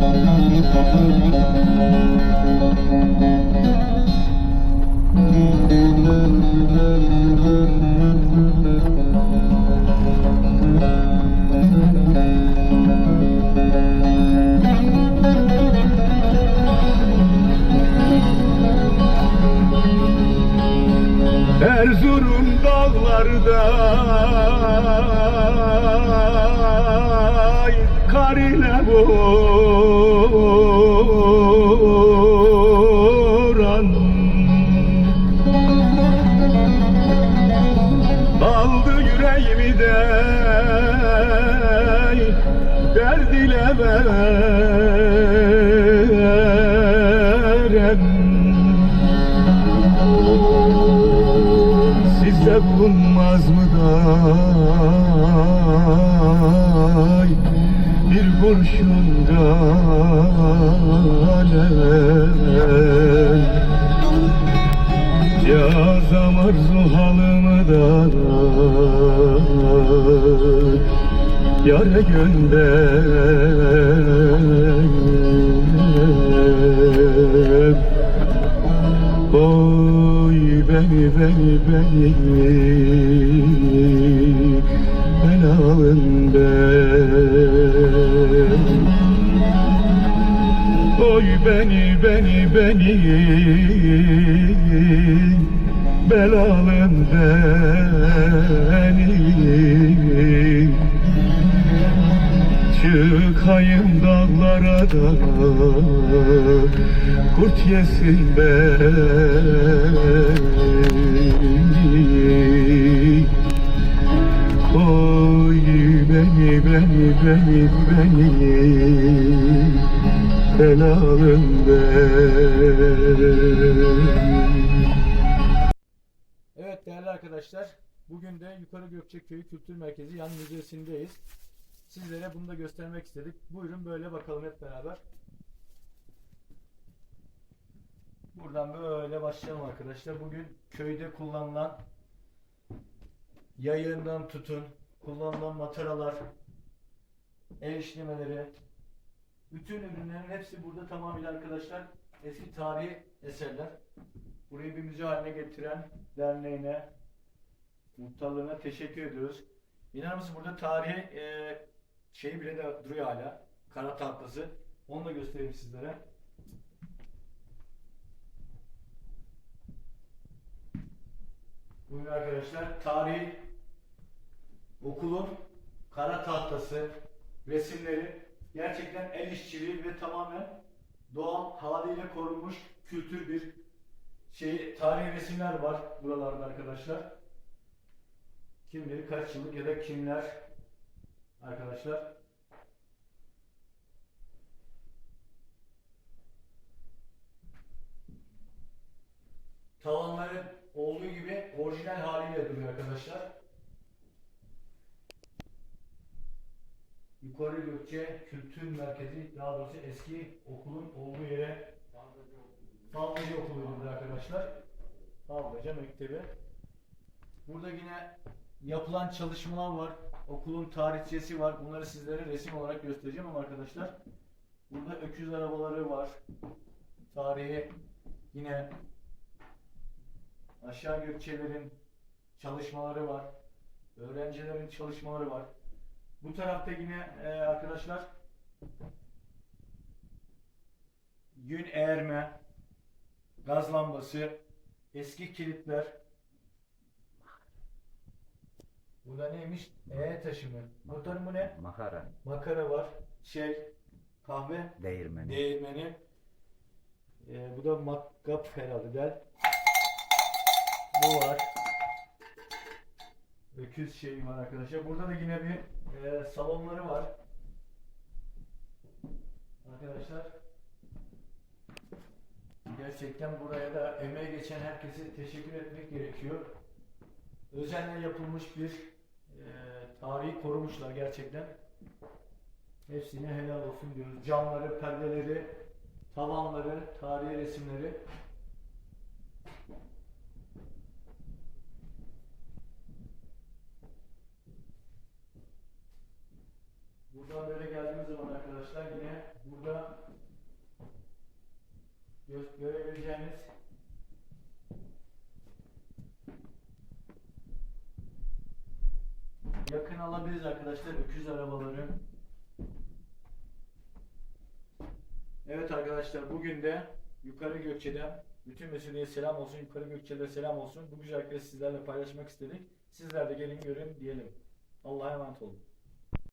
Thank you. Kar ile boran Aldı yüreğimi de derd ile verem Yare gönder Oy beni beni beni. Ben alın Çıkayım dağlara da. Kurt yesin beni. Oy beni beni beni beni. Belalım ben. Evet değerli arkadaşlar, bugün de Yukarı Gökçekköy Kültür Merkezi Yan Müzesi'ndeyiz. Sizlere bunu da göstermek istedik. Buyurun böyle bakalım hep beraber. Buradan böyle başlayalım arkadaşlar. Bugün köyde kullanılan yayından tutun, kullanılan mataralar, el işlemeleri, bütün ürünlerin hepsi burada tamamıyla arkadaşlar eski tarihi eserler. Burayı bir müze haline getiren derneğine, muhtarlığına teşekkür ediyoruz. İnanır mısın burada tarihi e, şey bile de duruyor hala. Kara tahtası. Onu da göstereyim sizlere. Bugün arkadaşlar tarihi okulun kara tahtası, resimleri gerçekten el işçiliği ve tamamen doğal haliyle korunmuş kültür bir şey tarihi resimler var buralarda arkadaşlar. Kim bilir kaç yıllık ya da kimler arkadaşlar. Tavanları olduğu gibi orijinal haliyle duruyor arkadaşlar. Yukarı Gökçe Kültür Merkezi daha doğrusu eski okulun olduğu yere Fallıca okuluydu arkadaşlar. Fallıca Mektebi. Burada yine yapılan çalışmalar var. Okulun tarihçesi var. Bunları sizlere resim olarak göstereceğim ama arkadaşlar burada öküz arabaları var. Tarihi yine aşağı Gökçelerin çalışmaları var. Öğrencilerin çalışmaları var. Bu tarafta yine e, arkadaşlar yün eğerme, gaz lambası, eski kilitler. Bu da neymiş? E taşı mı? Muhtarım bu ne? Makara, Makara var. Şey, kahve değirmeni. değirmeni. Ee, bu da makkap herhalde del. Bu var. Öküz şeyi var arkadaşlar. Burada da yine bir e, salonları var. Arkadaşlar gerçekten buraya da emeği geçen herkese teşekkür etmek gerekiyor. Özenle yapılmış bir tarihi korumuşlar gerçekten. Hepsine helal olsun diyoruz. Camları, perdeleri, tavanları, tarihi resimleri. Buradan böyle geldiğimiz zaman arkadaşlar yine burada gö- görebileceğiniz yakın alabiliriz arkadaşlar öküz arabaları. Evet arkadaşlar bugün de Yukarı Gökçe'den Bütün Mesudiye selam olsun. Yukarı Gökçe'de selam olsun. Bu güzel arkadaşı sizlerle paylaşmak istedik. Sizler de gelin görün diyelim. Allah'a emanet olun.